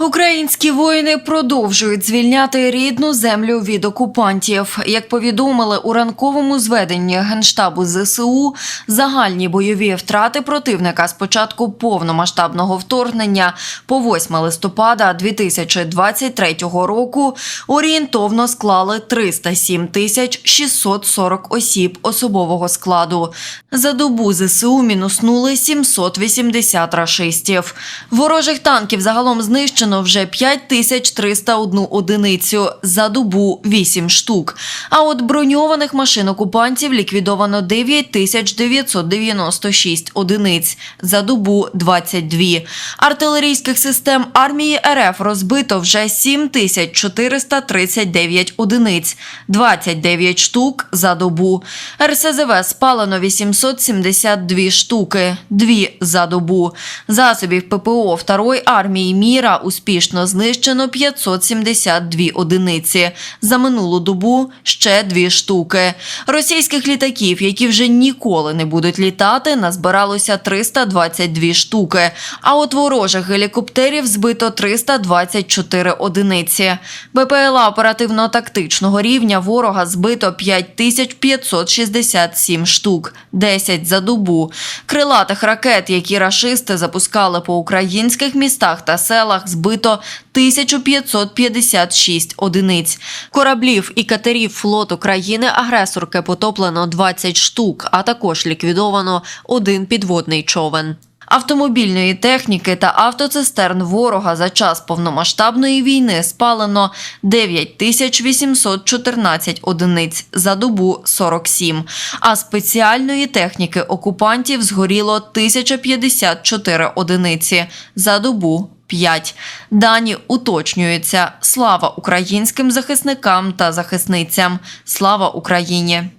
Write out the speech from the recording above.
Українські воїни продовжують звільняти рідну землю від окупантів. Як повідомили у ранковому зведенні генштабу ЗСУ, загальні бойові втрати противника з початку повномасштабного вторгнення по 8 листопада 2023 року орієнтовно склали 307 тисяч 640 осіб особового складу. За добу ЗСУ мінуснули 780 рашистів. Ворожих танків загалом знищено вже 5301 одиницю, за добу 8 штук. А от броньованих машин окупантів ліквідовано 9996 одиниць, за добу 22. Артилерійських систем армії РФ розбито вже 7439 одиниць, 29 штук за добу. РСЗВ спалено 872 штуки, 2 за добу. Засобів ППО Второї армії міра успішно знищено 572 одиниці. За минулу добу ще 2 штуки. Російських літаків, які вже ніколи не будуть літати, назбиралося 322 штуки. А от ворожих гелікоптерів збито 324 одиниці. БПЛА оперативно-тактичного рівня ворога збито 5567 штук, 10 за добу. Крилатих ракет, які рашисти запускали по українських містах та селах, збито 1556 одиниць. Кораблів і катерів флоту країни-агресорки потоплено 20 штук, а також ліквідовано один підводний човен. Автомобільної техніки та автоцистерн ворога за час повномасштабної війни спалено 9814 одиниць, за добу 47, а спеціальної техніки окупантів згоріло 1054 одиниці, за добу 5. Дані уточнюються. Слава українським захисникам та захисницям. Слава Україні!